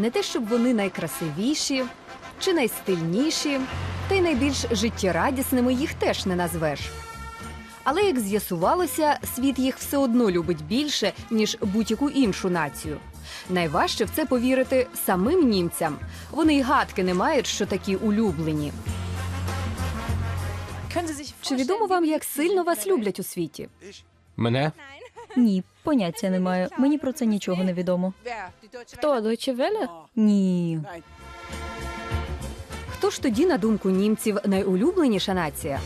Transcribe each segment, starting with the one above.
Не те, щоб вони найкрасивіші чи найстильніші, та й найбільш життєрадісними їх теж не назвеш. Але як з'ясувалося, світ їх все одно любить більше, ніж будь-яку іншу націю. Найважче в це повірити самим німцям. Вони й гадки не мають, що такі улюблені. Чи відомо вам, як сильно вас люблять у світі? Мене? Ні, поняття не маю. Мені про це нічого не відомо. Хто, Deutsche Welle? Ні. Хто ж тоді, на думку німців, найулюбленіша нація?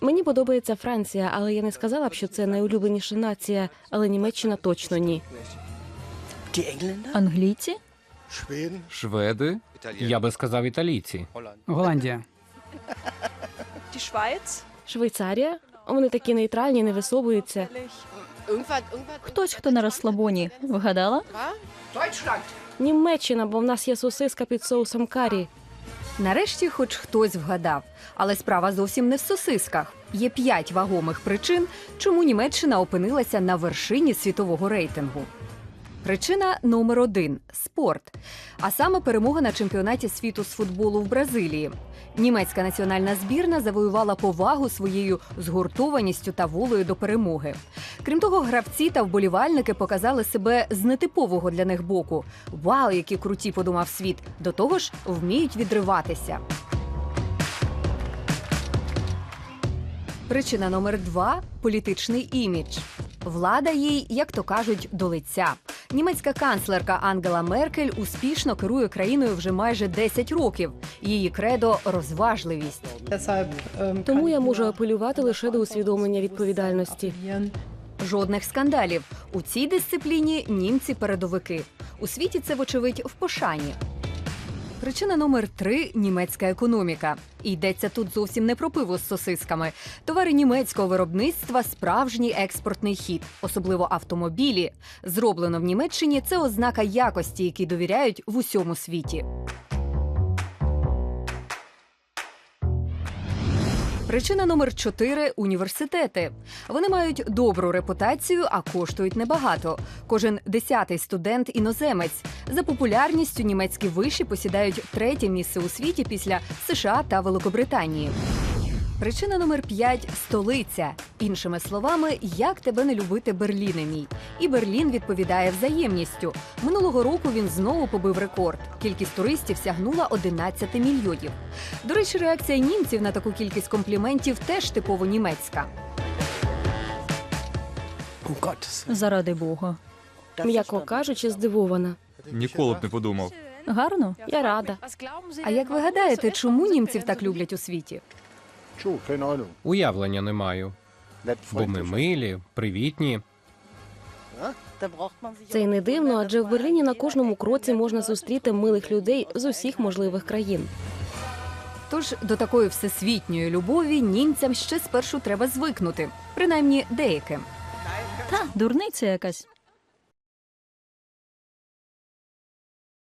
Мені подобається Франція, але я не сказала б, що це найулюбленіша нація, але Німеччина точно ні. Англійці? Шведи? Я би сказав італійці. Голландія. Швейцарія? Вони такі нейтральні, не висовуються. Хтось, хто на розслабоні. Вгадала? Німеччина, бо в нас є сосиска під соусом карі. Нарешті, хоч хтось вгадав, але справа зовсім не в сосисках. Є п'ять вагомих причин, чому Німеччина опинилася на вершині світового рейтингу. Причина номер один спорт, а саме перемога на чемпіонаті світу з футболу в Бразилії. Німецька національна збірна завоювала повагу своєю згуртованістю та волею до перемоги. Крім того, гравці та вболівальники показали себе з нетипового для них боку. Вау, які круті, подумав світ. До того ж, вміють відриватися. Причина номер два політичний імідж. Влада їй, як то кажуть, до лиця. Німецька канцлерка Ангела Меркель успішно керує країною вже майже 10 років. Її кредо розважливість. Тому я можу апелювати лише до усвідомлення відповідальності. Жодних скандалів. У цій дисципліні німці передовики. У світі це, вочевидь, в пошані. Причина номер три німецька економіка. Йдеться тут зовсім не про пиво з сосисками. Товари німецького виробництва справжній експортний хід, особливо автомобілі. Зроблено в Німеччині це ознака якості, якій довіряють в усьому світі. Причина номер 4 університети. Вони мають добру репутацію, а коштують небагато. Кожен десятий студент іноземець. За популярністю німецькі виші посідають третє місце у світі після США та Великобританії. Причина номер п'ять столиця. Іншими словами, як тебе не любити Берліне мій. І Берлін відповідає взаємністю. Минулого року він знову побив рекорд. Кількість туристів сягнула 11 мільйонів. До речі, реакція німців на таку кількість компліментів теж типово німецька. Заради Бога. М'яко кажучи, здивована. Ніколи б не подумав. Гарно? Я рада. А як ви гадаєте, чому німців так люблять у світі? Уявлення не маю. Бо ми милі, привітні. Це й не дивно, адже в Берліні на кожному кроці можна зустріти милих людей з усіх можливих країн. Тож до такої всесвітньої любові німцям ще спершу треба звикнути, принаймні деяким. Та, дурниця якась.